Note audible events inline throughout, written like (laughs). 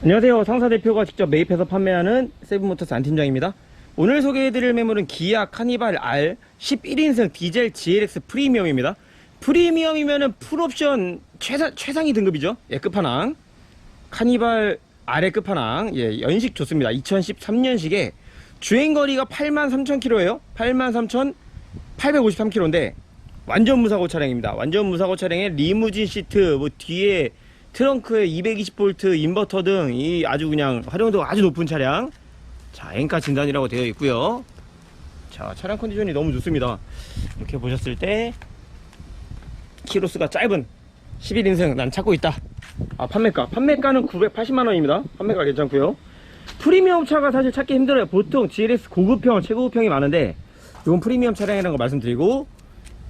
안녕하세요. 상사 대표가 직접 매입해서 판매하는 세븐모터스 안 팀장입니다. 오늘 소개해드릴 매물은 기아 카니발 R 11인승 디젤 GLX 프리미엄입니다. 프리미엄이면은 풀옵션 최상, 최상위 등급이죠. 예, 끝판왕. 카니발 R의 끝판왕. 예, 연식 좋습니다. 2013년식에 주행거리가 83,000km예요. 83,853km인데 완전 무사고 차량입니다. 완전 무사고 차량에 리무진 시트, 뭐 뒤에 트렁크에 220V 인버터 등 이 아주 그냥 활용도가 아주 높은 차량. 자, 엔카 진단이라고 되어 있고요. 자, 차량 컨디션이 너무 좋습니다. 이렇게 보셨을 때 키로수가 짧은 11인승 난 찾고 있다. 아, 판매가. 판매가는 980만 원입니다. 판매가 괜찮고요. 프리미엄 차가 사실 찾기 힘들어요. 보통 GLS 고급형, 최고급형이 많은데 이건 프리미엄 차량이라는 거 말씀드리고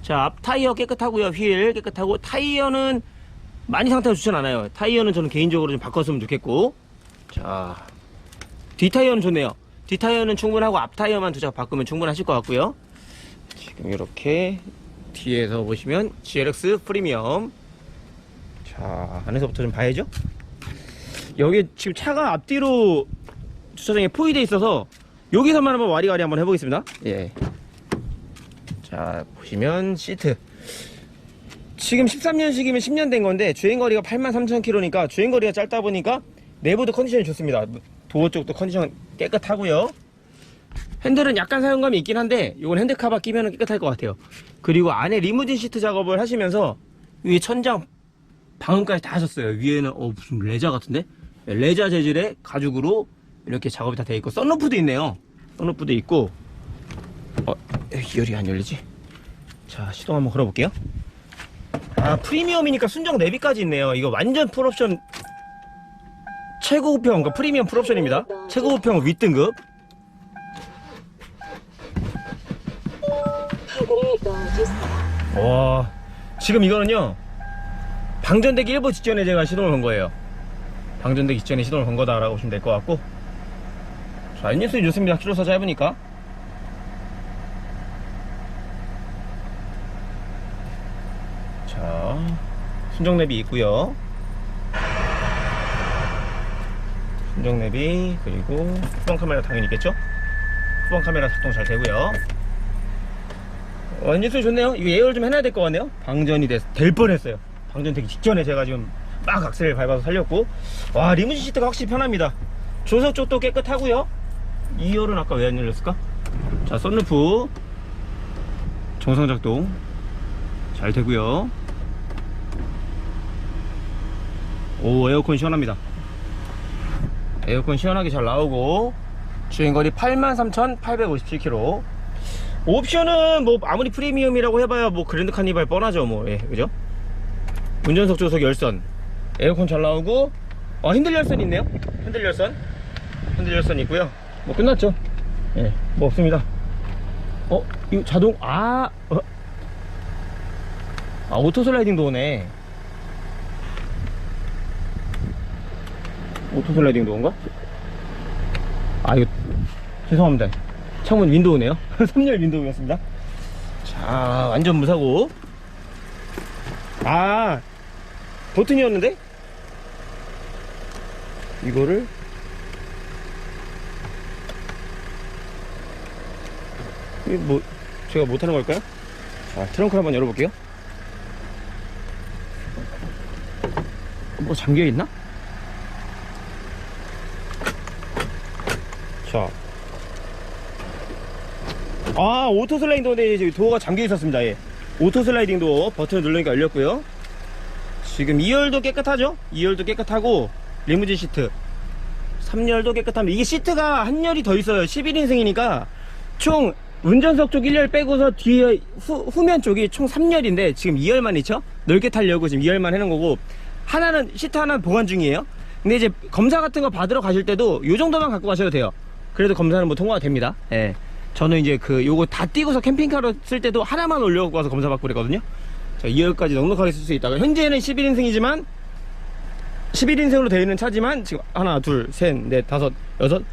자, 앞 타이어 깨끗하고요. 휠 깨끗하고 타이어는 많이 상태가 좋진 않아요. 타이어는 저는 개인적으로 좀 바꿨으면 좋겠고. 자, 뒷 타이어는 좋네요. 뒷 타이어는 충분하고 앞 타이어만 두 장 바꾸면 충분하실 것 같고요. 지금 이렇게 뒤에서 보시면 GLX 프리미엄. 자, 안에서부터 좀 봐야죠. 여기 지금 차가 앞뒤로 주차장에 포위되어 있어서 여기서만 한번 와리가리 한번 해보겠습니다. 예. 자, 보시면 시트. 지금 13년식이면 10년 된 건데 주행거리가 83,000km니까 주행거리가 짧다 보니까 내부도 컨디션이 좋습니다. 도어 쪽도 컨디션 깨끗하고요. 핸들은 약간 사용감이 있긴 한데 이건 핸드카바 끼면 깨끗할 것 같아요. 그리고 안에 리무진 시트 작업을 하시면서 위에 천장 방음까지 다 하셨어요. 위에는 어 무슨 레자 같은데? 네, 레자 재질의 가죽으로 이렇게 작업이 다 되어 있고 썬루프도 있네요. 썬루프도 있고 어 열이 안 열리지? 자 시동 한번 걸어볼게요. 아 프리미엄이니까 순정 내비까지 있네요. 이거 완전 풀옵션 최고급형 그러니까 프리미엄 풀옵션입니다. 최고급형 윗등급. 와 지금 이거는요 방전되기 일부 직전에 제가 시동을 건 거예요. 방전되기 직전에 시동을 건 거다라고 보시면 될 것 같고. 자 엔진수이 좋습니다. 키로수 짧으니까 자 순정 내비 있고요 순정 내비 그리고 후방 카메라 당연히 있겠죠 후방 카메라 작동 잘 되고요 어, 엔진소리 좋네요. 이거 예열 좀 해놔야 될 것 같네요. 방전이 됐, 될 뻔했어요. 방전 되기 직전에 제가 지금 막 악셀을 밟아서 살렸고 와 리무진 시트가 확실히 편합니다. 조석 쪽도 깨끗하고요. 2열은 아까 왜 안 열렸을까? 자 썬루프 정상 작동 잘 되고요. 오 에어컨 시원합니다. 에어컨 시원하게 잘 나오고 주행거리 83,857km 옵션은 뭐 아무리 프리미엄이라고 해봐야 뭐 그랜드 카니발 뻔하죠 뭐. 예, 그죠? 운전석 조석 열선. 에어컨 잘 나오고 어 핸들 열선 있네요? 핸들 열선? 핸들 열선 있고요. 뭐 끝났죠? 예, 뭐 없습니다. 어 이거 자동 아 어. 아 오토 슬라이딩 도어네 오토 슬라이딩 도어인가? 아 이거 죄송합니다. 창문 윈도우네요. (laughs) 3열 윈도우였습니다. 자 완전 무사고. 아 버튼이었는데? 이거를? 이게 뭐 제가 못하는 걸까요? 자 트렁크 한번 열어볼게요. 뭐 잠겨있나? 자 아 오토 슬라이딩 도어에 이제 도어가 잠겨 있었습니다. 예. 오토 슬라이딩 도어 버튼을 누르니까 열렸고요. 지금 2열도 깨끗하죠? 2열도 깨끗하고 리무진 시트. 3열도 깨끗합니다. 이게 시트가 한 열이 더 있어요. 11인승이니까 총 운전석 쪽 1열 빼고서 뒤에 후, 후면 쪽이 총 3열인데 지금 2열만 있죠? 넓게 타려고 지금 2열만 해놓은 거고 하나는 시트 하나는 보관 중이에요. 근데 이제 검사 같은 거 받으러 가실 때도 요 정도만 갖고 가셔도 돼요 그래도 검사는 뭐 통과가 됩니다. 예. 저는 이제 그 요거 다 띄고서 캠핑카로 쓸 때도 하나만 올려갖고 와서 검사 받고 그랬거든요. 자 2열까지 넉넉하게 쓸 수 있다가 현재는 11인승이지만 11인승으로 되어 있는 차지만 지금 하나 둘셋넷 다섯 여섯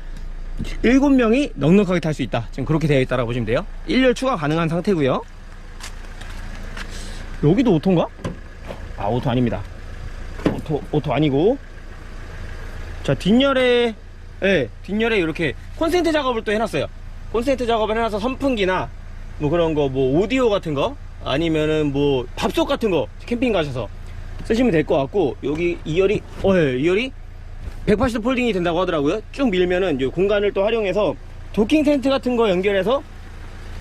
일곱 명이 넉넉하게 탈 수 있다. 지금 그렇게 되어 있다라고 보시면 돼요. 1열 추가 가능한 상태고요. 여기도 오토인가? 아 오토 아닙니다. 오토 오토 아니고. 자 뒷열에 예 뒷열에 이렇게 콘센트 작업을 또 해놨어요. 콘센트 작업을 해놔서 선풍기나 뭐 그런 거 뭐 오디오 같은 거 아니면은 뭐 밥솥 같은 거 캠핑 가셔서 쓰시면 될 것 같고 여기 2열이 어 예, 2열이 180도 폴딩이 된다고 하더라고요. 쭉 밀면은 이 공간을 또 활용해서 도킹 텐트 같은 거 연결해서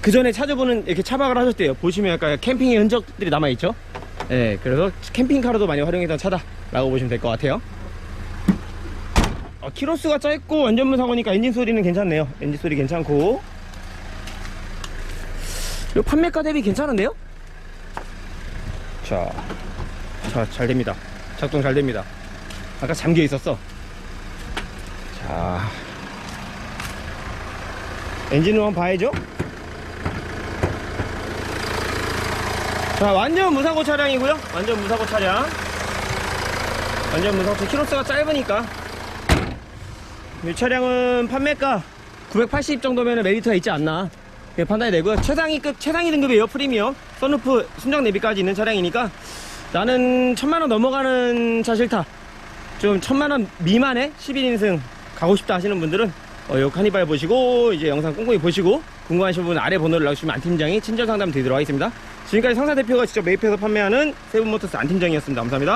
그 전에 차주분은 이렇게 차박을 하셨대요. 보시면 약간 캠핑의 흔적들이 남아 있죠? 예 그래서 캠핑카로도 많이 활용했던 차다라고 보시면 될 것 같아요 어, 키로수가 짧고 완전문 사고니까 엔진 소리는 괜찮네요 엔진 소리 괜찮고 이 판매가 대비 괜찮은데요? 자, 자, 잘 됩니다. 작동 잘 됩니다. 아까 잠겨 있었어. 자, 엔진을 한번 봐야죠. 자, 완전 무사고 차량이고요. 완전 무사고 차량. 완전 무사고 차량. 키로수가 짧으니까. 이 차량은 판매가 980 정도면 메리트가 있지 않나. 예, 판단이 되고요. 최상위급, 최상위 등급의 에어 프리미엄, 선루프, 순정 내비까지 있는 차량이니까 나는 천만원 넘어가는 차 싫다. 좀 천만원 미만의 11인승 가고 싶다 하시는 분들은 어, 요 카니발 보시고 이제 영상 꼼꼼히 보시고 궁금하신 분은 아래 번호를 넣으시면 안팀장이 친절 상담 드리도록 하겠습니다. 지금까지 상사 대표가 직접 매입해서 판매하는 세븐모터스 안팀장이었습니다. 감사합니다.